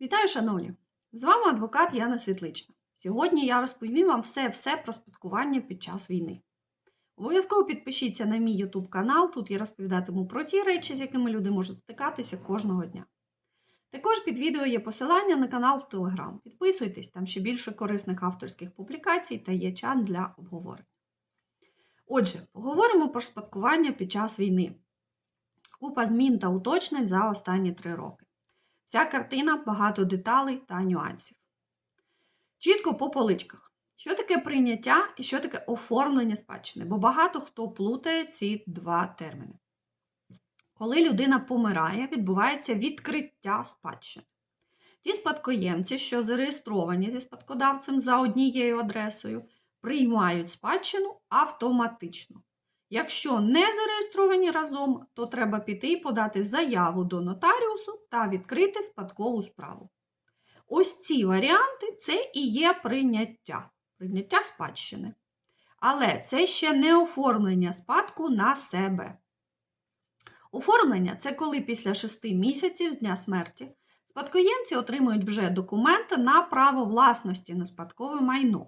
Вітаю, шановні! З вами адвокат Яна Світлична. Сьогодні я розповім вам все-все про спадкування під час війни. Обов'язково підпишіться на мій YouTube канал, тут я розповідатиму про ті речі, з якими люди можуть стикатися кожного дня. Також під відео є посилання на канал в Telegram. Підписуйтесь, там ще більше корисних авторських публікацій та є чат для обговорень. Отже, поговоримо про спадкування під час війни. Купа змін та уточнень за останні три роки. Вся картина, багато деталей та нюансів. Чітко по поличках. Що таке прийняття і що таке оформлення спадщини? Бо багато хто плутає ці два терміни. Коли людина помирає, відбувається відкриття спадщини. Ті спадкоємці, що зареєстровані зі спадкодавцем за однією адресою, приймають спадщину автоматично. Якщо не зареєстровані разом, то треба піти і подати заяву до нотаріусу та відкрити спадкову справу. Ось ці варіанти це і є прийняття, прийняття спадщини. Але це ще не оформлення спадку на себе. Оформлення це коли після 6 місяців з дня смерті спадкоємці отримують вже документи на право власності на спадкове майно.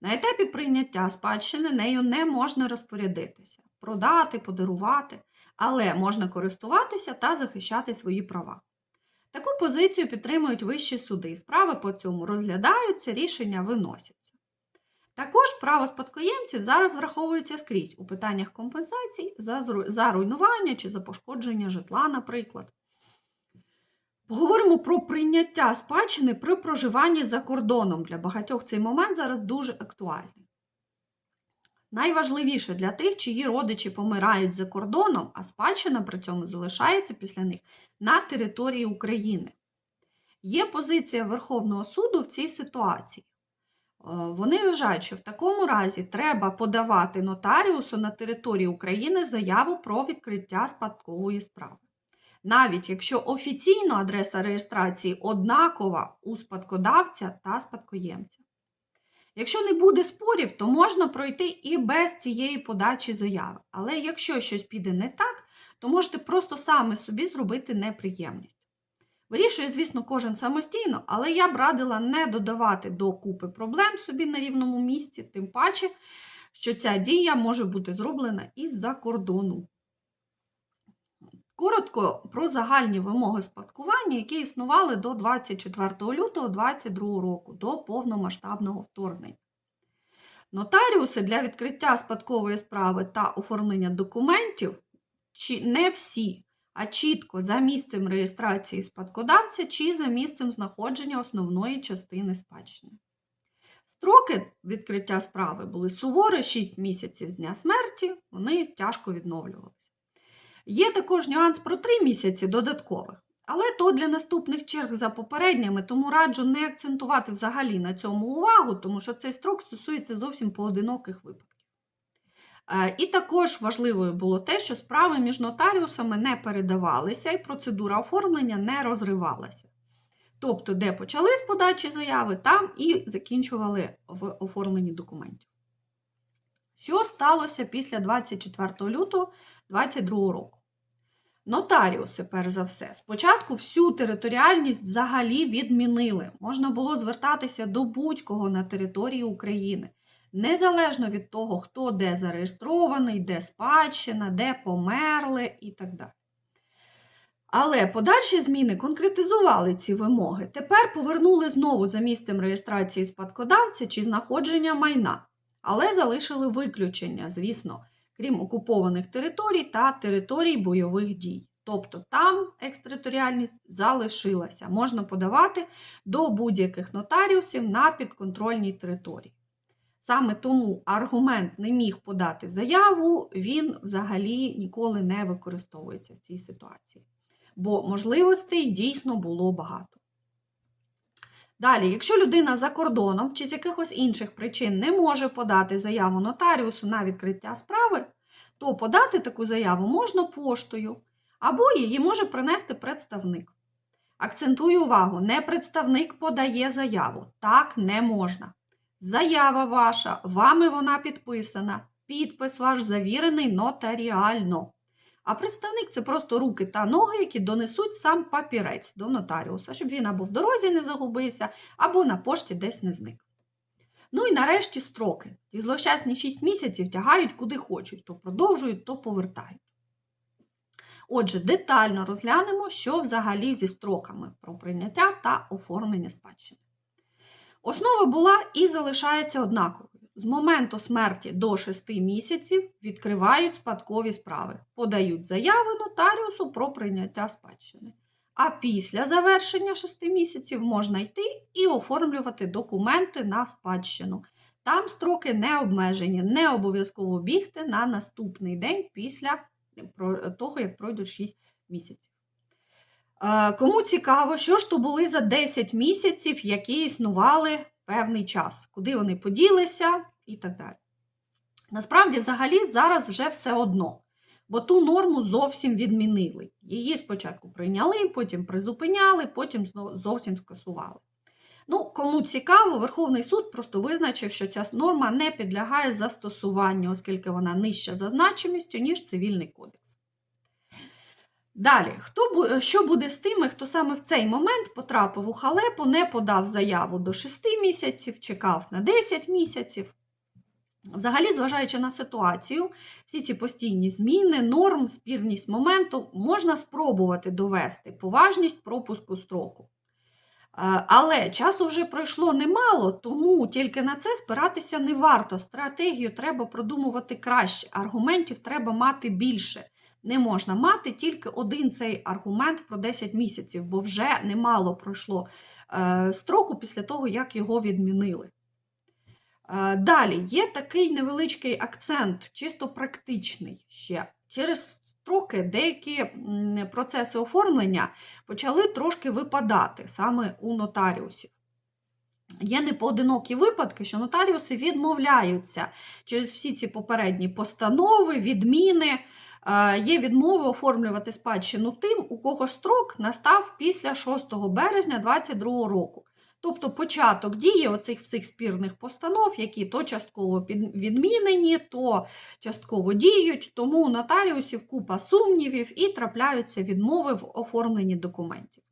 На етапі прийняття спадщини нею не можна розпорядитися, продати, подарувати, але можна користуватися та захищати свої права. Таку позицію підтримують вищі суди. Справи по цьому розглядаються, рішення виносяться. Також право спадкоємців зараз враховується скрізь у питаннях компенсацій за, руйнування чи за пошкодження житла, наприклад. Поговоримо про прийняття спадщини при проживанні за кордоном. Для багатьох цей момент зараз дуже актуальний. Найважливіше для тих, чиї родичі помирають за кордоном, а спадщина при цьому залишається після них на території України. Є позиція Верховного суду в цій ситуації. Вони вважають, що в такому разі треба подавати нотаріусу на території України заяву про відкриття спадкової справи. Навіть якщо офіційно адреса реєстрації однакова у спадкодавця та спадкоємця. Якщо не буде спорів, то можна пройти і без цієї подачі заяви. Але якщо щось піде не так, то можете просто саме собі зробити неприємність. Вирішує, звісно, кожен самостійно, але я б радила не додавати до купи проблем собі на рівному місці, тим паче, що ця дія може бути зроблена із-за кордону. Коротко про загальні вимоги спадкування, які існували до 24 лютого 2022 року, до повномасштабного вторгнення. Нотаріуси для відкриття спадкової справи та оформлення документів не всі, а чітко за місцем реєстрації спадкодавця чи за місцем знаходження основної частини спадщини. Строки відкриття справи були суворі 6 місяців з дня смерті, вони тяжко відновлювалися. Є також нюанс про 3 місяці додаткових, але то для наступних черг за попередніми, тому раджу не акцентувати взагалі на цьому увагу, тому що цей строк стосується зовсім поодиноких випадків. І також важливою було те, що справи між нотаріусами не передавалися і процедура оформлення не розривалася. Тобто, де почали з подачі заяви, там і закінчували в оформленні документів. Що сталося після 24 лютого 2022 року? Нотаріуси, перш за все, спочатку всю територіальність взагалі відмінили. Можна було звертатися до будь-кого на території України, незалежно від того, хто де зареєстрований, де спадщина, де померли і так далі. Але подальші зміни конкретизували ці вимоги. Тепер повернули знову за місцем реєстрації спадкодавця чи знаходження майна, але залишили виключення, звісно крім окупованих територій та територій бойових дій. Тобто там екстериторіальність залишилася, можна подавати до будь-яких нотаріусів на підконтрольній території. Саме тому аргумент не міг подати заяву, він взагалі ніколи не використовується в цій ситуації. Бо можливостей дійсно було багато. Далі, якщо людина за кордоном чи з якихось інших причин не може подати заяву нотаріусу на відкриття справи, то подати таку заяву можна поштою, або її може принести представник. Акцентую увагу, не представник подає заяву. Так не можна. Заява ваша, вами вона підписана, підпис ваш завірений нотаріально. А представник це просто руки та ноги, які донесуть сам папірець до нотаріуса, щоб він або в дорозі не загубився, або на пошті десь не зник. Ну і нарешті строки. Ті злощасні 6 місяців тягають куди хочуть, то продовжують, то повертають. Отже, детально розглянемо, що взагалі зі строками про прийняття та оформлення спадщини. Основа була і залишається однаковою. З моменту смерті до 6 місяців відкривають спадкові справи, подають заяви нотаріусу про прийняття спадщини. А після завершення 6 місяців можна йти і оформлювати документи на спадщину. Там строки не обмежені, не обов'язково бігти на наступний день після того, як пройдуть 6 місяців. Е, Кому цікаво, що ж то були за 10 місяців, які існували певний час, куди вони поділися і так далі. Насправді, взагалі, зараз вже все одно, бо ту норму зовсім відмінили. Її спочатку прийняли, потім призупиняли, потім зовсім скасували. Ну, Кому цікаво, Верховний суд просто визначив, що ця норма не підлягає застосуванню, оскільки вона нижча за значимістю, ніж цивільний кодекс. Далі, хто, що буде з тими, хто саме в цей момент потрапив у халепу, не подав заяву до 6 місяців, чекав на 10 місяців? Взагалі, зважаючи на ситуацію, всі ці постійні зміни, норм, спірність моменту можна спробувати довести поважність пропуску строку. Але часу вже пройшло немало, тому тільки на це спиратися не варто. Стратегію треба продумувати краще, аргументів треба мати більше. Не можна мати тільки один цей аргумент про 10 місяців, бо вже немало пройшло е, строку після того, як його відмінили. Е, далі є такий невеличкий акцент, чисто практичний ще. Через строки деякі процеси оформлення почали трошки випадати саме у нотаріусів. Є непоодинокі випадки, що нотаріуси відмовляються через всі ці попередні постанови, відміни. Є відмови оформлювати спадщину тим, у кого строк настав після 6 березня 2022 року. Тобто початок дії оцих всіх спірних постанов, які то частково відмінені, то частково діють, тому у нотаріусів купа сумнівів і трапляються відмови в оформленні документів.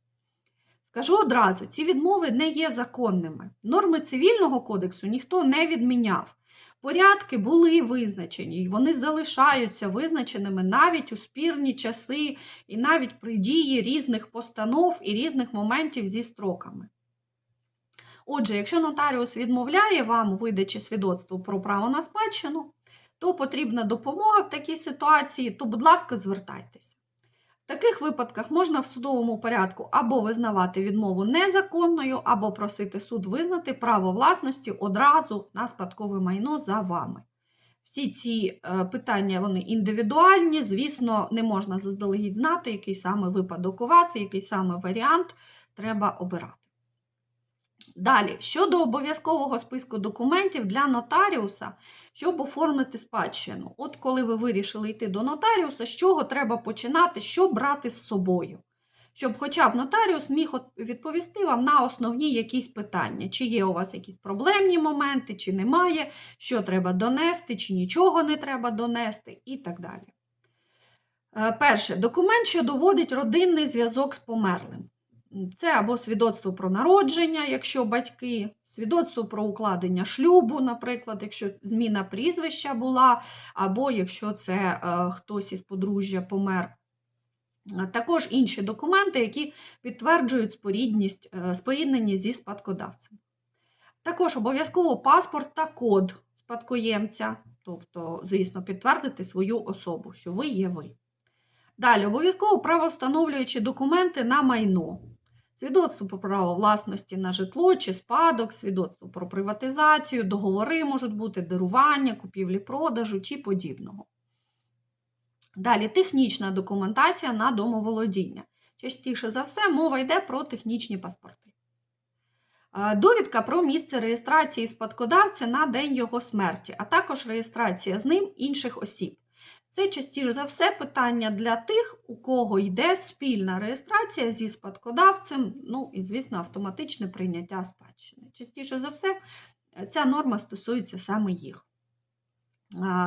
Скажу одразу, ці відмови не є законними. Норми цивільного кодексу ніхто не відміняв. Порядки були визначені, і вони залишаються визначеними навіть у спірні часи, і навіть при дії різних постанов і різних моментів зі строками. Отже, якщо нотаріус відмовляє вам у видачі свідоцтва про право на спадщину, то потрібна допомога в такій ситуації, то, будь ласка, звертайтеся. Таких випадках можна в судовому порядку або визнавати відмову незаконною, або просити суд визнати право власності одразу на спадкове майно за вами. Всі ці е, питання вони індивідуальні, звісно, не можна заздалегідь знати, який саме випадок у вас, який саме варіант треба обирати. Далі, щодо обов'язкового списку документів для нотаріуса, щоб оформити спадщину. От коли ви вирішили йти до нотаріуса, з чого треба починати, що брати з собою? Щоб хоча б нотаріус міг відповісти вам на основні якісь питання, чи є у вас якісь проблемні моменти, чи немає, що треба донести, чи нічого не треба донести, і так далі. Е, перше, документ, що доводить родинний зв'язок з померлим. Це або свідоцтво про народження, якщо батьки, свідоцтво про укладення шлюбу, наприклад, якщо зміна прізвища була, або якщо це е, хтось із подружжя помер. Також інші документи, які підтверджують спорідність, е, споріднення зі спадкодавцем. Також обов'язково паспорт та код спадкоємця, тобто, звісно, підтвердити свою особу, що ви є ви. Далі, обов'язково правовстановлюючі документи на майно свідоцтво про право власності на житло чи спадок, свідоцтво про приватизацію, договори можуть бути дарування, купівлі-продажу чи подібного. Далі технічна документація на домоволодіння. Частіше за все, мова йде про технічні паспорти. Довідка про місце реєстрації спадкодавця на день його смерті, а також реєстрація з ним інших осіб. Це частіше за все питання для тих, у кого йде спільна реєстрація зі спадкодавцем, ну і, звісно, автоматичне прийняття спадщини. Частіше за все, ця норма стосується саме їх.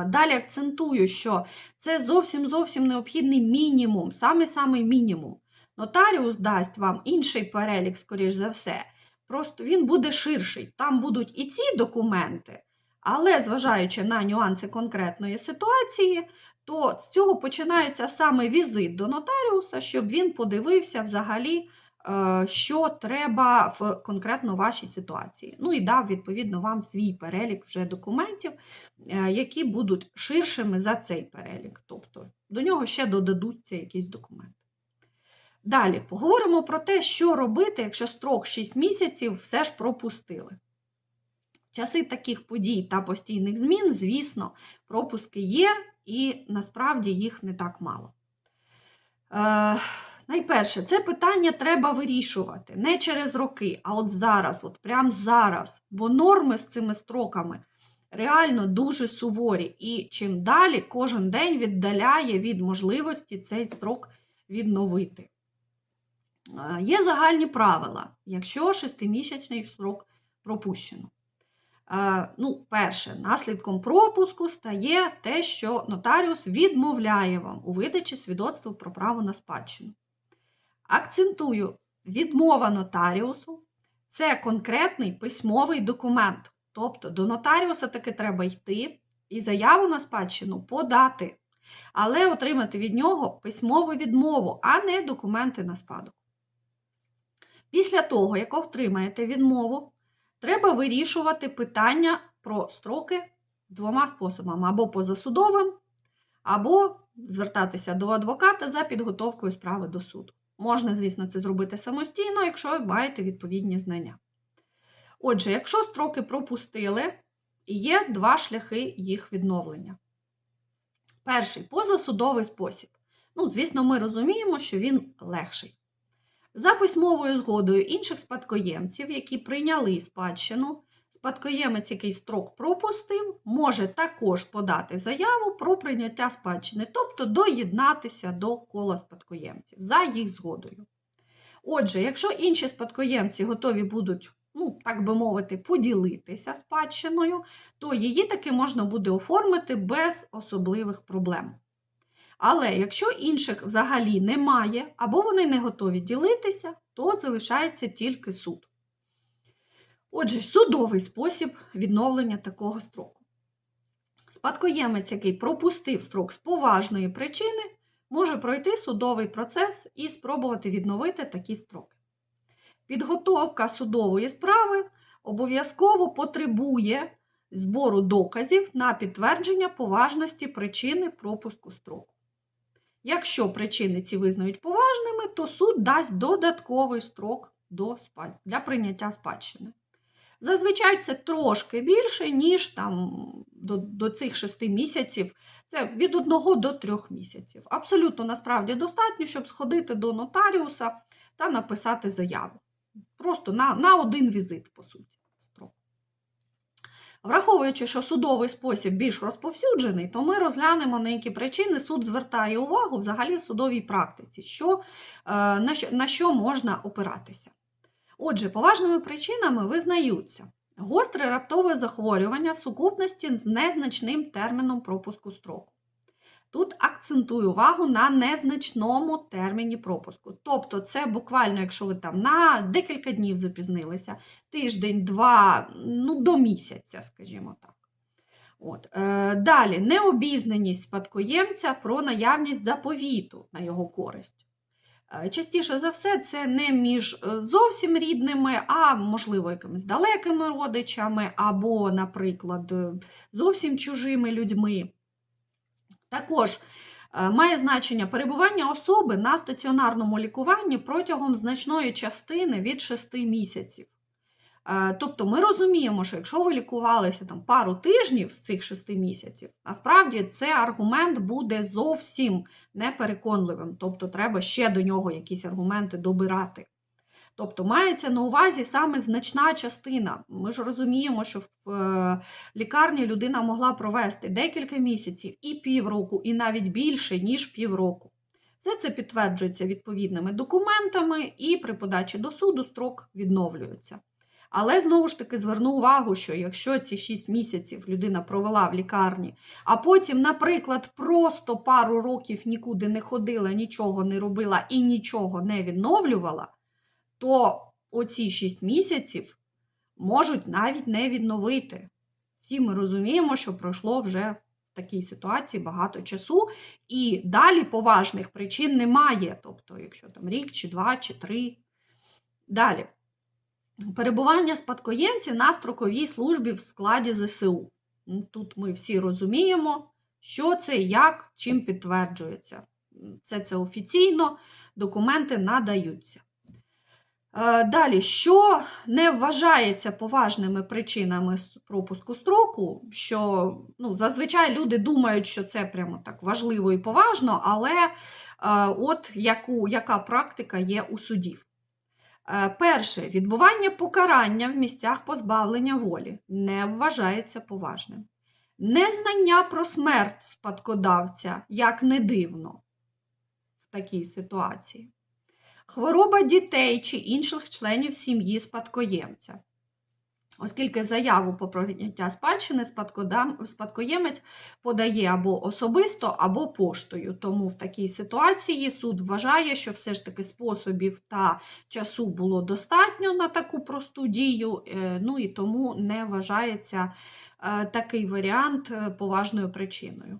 Далі акцентую, що це зовсім зовсім необхідний мінімум, саме-саме мінімум. Нотаріус дасть вам інший перелік, скоріш за все. Просто він буде ширший. Там будуть і ці документи, але зважаючи на нюанси конкретної ситуації, то з цього починається саме візит до нотаріуса, щоб він подивився взагалі, е, що треба в конкретно вашій ситуації. Ну і дав, відповідно, вам свій перелік вже документів, е, які будуть ширшими за цей перелік. Тобто до нього ще додадуться якісь документи. Далі поговоримо про те, що робити, якщо строк 6 місяців все ж пропустили. Часи таких подій та постійних змін, звісно, пропуски є, і насправді їх не так мало. Е, найперше, це питання треба вирішувати не через роки, а от зараз, от прямо зараз. Бо норми з цими строками реально дуже суворі. І чим далі кожен день віддаляє від можливості цей строк відновити. Е, Є загальні правила, якщо шестимісячний срок пропущено. Е, Ну, перше, наслідком пропуску стає те, що нотаріус відмовляє вам у видачі свідоцтва про право на спадщину. Акцентую, відмова нотаріусу це конкретний письмовий документ. Тобто до нотаріуса таки треба йти і заяву на спадщину подати, але отримати від нього письмову відмову, а не документи на спадок. Після того, як отримаєте відмову, треба вирішувати питання про строки двома способами: або позасудовим, або звертатися до адвоката за підготовкою справи до суду. Можна, звісно, це зробити самостійно, якщо ви маєте відповідні знання. Отже, якщо строки пропустили, є два шляхи їх відновлення. Перший позасудовий спосіб. Ну, звісно, ми розуміємо, що він легший. За письмовою згодою інших спадкоємців, які прийняли спадщину, спадкоємець, який строк пропустив, може також подати заяву про прийняття спадщини, тобто доєднатися до кола спадкоємців за їх згодою. Отже, якщо інші спадкоємці готові будуть, ну, так би мовити, поділитися спадщиною, то її таки можна буде оформити без особливих проблем. Але якщо інших взагалі немає, або вони не готові ділитися, то залишається тільки суд. Отже, судовий спосіб відновлення такого строку. Спадкоємець, який пропустив строк з поважної причини, може пройти судовий процес і спробувати відновити такі строки. Підготовка судової справи обов'язково потребує збору доказів на підтвердження поважності причини пропуску строку. Якщо причини ці визнають поважними, то суд дасть додатковий строк до спад... для прийняття спадщини. Зазвичай це трошки більше, ніж там до, до цих 6 місяців. Це від 1 до 3 місяців. Абсолютно насправді достатньо, щоб сходити до нотаріуса та написати заяву. Просто на, на один візит, по суті. Враховуючи, що судовий спосіб більш розповсюджений, то ми розглянемо, на які причини суд звертає увагу взагалі в судовій практиці, що, е, на що можна опиратися. Отже, поважними причинами визнаються гостре раптове захворювання в сукупності з незначним терміном пропуску строку. Тут акцентую увагу на незначному терміні пропуску. Тобто, це буквально, якщо ви там на декілька днів запізнилися, тиждень, два, ну, до місяця, скажімо так. От. Е, Далі необізнаність спадкоємця про наявність заповіту на його користь. Е, Частіше за все, це не між е, зовсім рідними, а, можливо, якимись далекими родичами, або, наприклад, е, зовсім чужими людьми. Також е, має значення перебування особи на стаціонарному лікуванні протягом значної частини від 6 місяців. Е, Тобто ми розуміємо, що якщо ви лікувалися там пару тижнів з цих 6 місяців, насправді цей аргумент буде зовсім непереконливим. Тобто треба ще до нього якісь аргументи добирати. Тобто мається на увазі саме значна частина. Ми ж розуміємо, що в е, лікарні людина могла провести декілька місяців і півроку, і навіть більше, ніж півроку. Все це підтверджується відповідними документами, і при подачі до суду строк відновлюється. Але знову ж таки зверну увагу, що якщо ці 6 місяців людина провела в лікарні, а потім, наприклад, просто пару років нікуди не ходила, нічого не робила і нічого не відновлювала, то оці 6 місяців можуть навіть не відновити. Всі ми розуміємо, що пройшло вже в такій ситуації багато часу, і далі поважних причин немає. Тобто, якщо там рік, чи два, чи три. Далі. Перебування спадкоємців на строковій службі в складі ЗСУ. Ну, Тут ми всі розуміємо, що це, як, чим підтверджується. Все це офіційно, документи надаються. Е, Далі, що не вважається поважними причинами пропуску строку, що ну, зазвичай люди думають, що це прямо так важливо і поважно, але е, от яку, яка практика є у судів. Е, Перше, відбування покарання в місцях позбавлення волі не вважається поважним. Незнання про смерть спадкодавця, як не дивно в такій ситуації. Хвороба дітей чи інших членів сім'ї спадкоємця. Оскільки заяву по прийняття спадщини спадкоємець подає або особисто, або поштою. Тому в такій ситуації суд вважає, що все ж таки способів та часу було достатньо на таку просту дію, е, ну і тому не вважається е, такий варіант е, поважною причиною.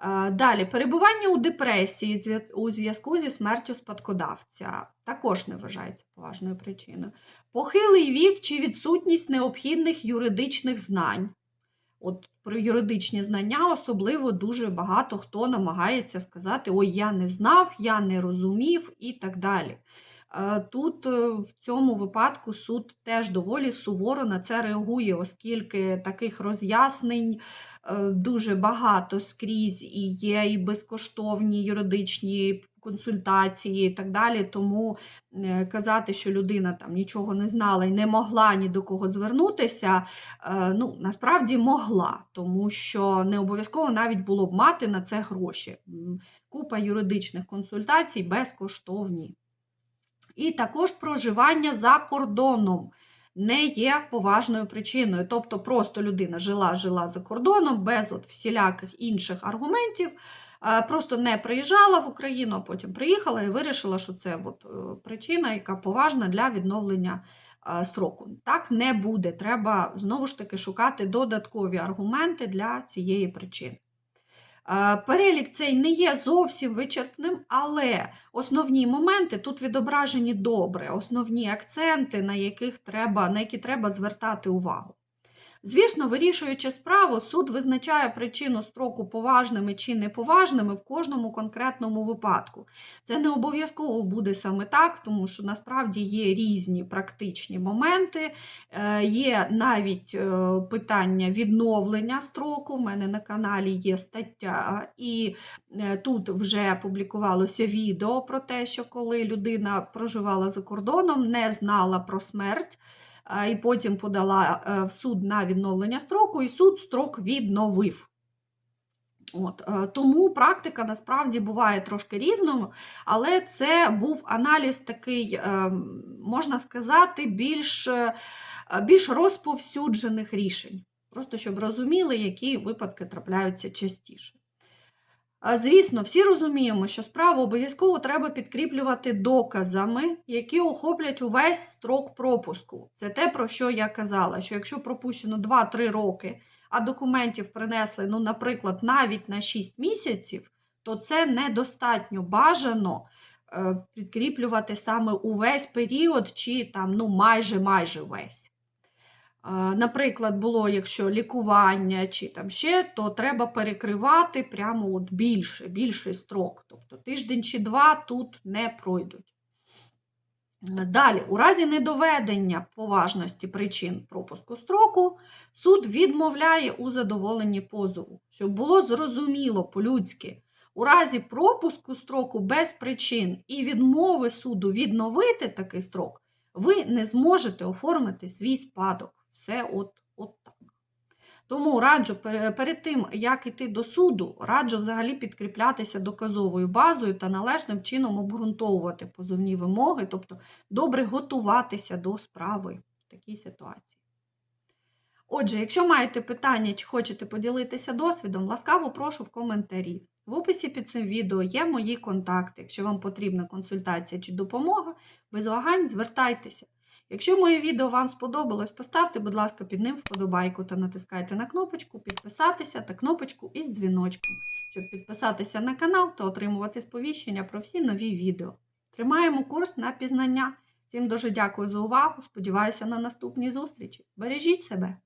Е, Далі, перебування у депресії у зв'язку зі смертю спадкодавця також не вважається поважною причиною. Похилий вік чи відсутність необхідних юридичних знань. От про юридичні знання особливо дуже багато хто намагається сказати: ой, я не знав, я не розумів і так далі. Е, Тут е, в цьому випадку суд теж доволі суворо на це реагує, оскільки таких роз'яснень е, дуже багато скрізь і є і безкоштовні юридичні консультації і так далі. Тому казати, що людина там нічого не знала і не могла ні до кого звернутися, ну, насправді могла, тому що не обов'язково навіть було б мати на це гроші. Купа юридичних консультацій безкоштовні. І також проживання за кордоном не є поважною причиною. Тобто просто людина жила, жила за кордоном без от всіляких інших аргументів, е, просто не приїжджала в Україну, а потім приїхала і вирішила, що це от е, причина, яка поважна для відновлення е, строку. Так не буде. Треба знову ж таки шукати додаткові аргументи для цієї причини. Е, Перелік цей не є зовсім вичерпним, але основні моменти тут відображені добре, основні акценти, на, яких треба, на які треба звертати увагу. Звісно, вирішуючи справу, суд визначає причину строку поважними чи неповажними в кожному конкретному випадку. Це не обов'язково буде саме так, тому що насправді є різні практичні моменти, Е, є навіть е, питання відновлення строку. В мене на каналі є стаття, і е, тут вже публікувалося відео про те, що коли людина проживала за кордоном, не знала про смерть. Е, І потім подала е, в суд на відновлення строку, і суд строк відновив. От, е, тому практика насправді буває трошки різною, але це був аналіз такий, можна сказати, більш, більш розповсюджених рішень. Просто щоб розуміли, які випадки трапляються частіше. Звісно, всі розуміємо, що справу обов'язково треба підкріплювати доказами, які охоплять увесь строк пропуску. Це те, про що я казала, що якщо пропущено 2-3 роки, а документів принесли, ну, наприклад, навіть на 6 місяців, то це недостатньо бажано е, підкріплювати саме увесь період, чи там ну, майже майже весь. Наприклад, було, якщо лікування чи там ще, то треба перекривати прямо от більше, більший строк. Тобто тиждень чи два тут не пройдуть. Далі, у разі недоведення поважності причин пропуску строку, суд відмовляє у задоволенні позову, щоб було зрозуміло по-людськи. У разі пропуску строку без причин і відмови суду відновити такий строк, ви не зможете оформити свій спадок. Все от, от так. Тому раджу перед тим, як іти до суду, раджу взагалі підкріплятися доказовою базою та належним чином обґрунтовувати позовні вимоги, тобто добре готуватися до справи в такій ситуації. Отже, якщо маєте питання чи хочете поділитися досвідом, ласкаво прошу в коментарі. В описі під цим відео є мої контакти. Якщо вам потрібна консультація чи допомога, без вагань звертайтеся. Якщо моє відео вам сподобалось, поставте, будь ласка, під ним вподобайку та натискайте на кнопочку підписатися та кнопочку із дзвіночком, щоб підписатися на канал та отримувати сповіщення про всі нові відео. Тримаємо курс на пізнання. Всім дуже дякую за увагу. Сподіваюся на наступні зустрічі. Бережіть себе!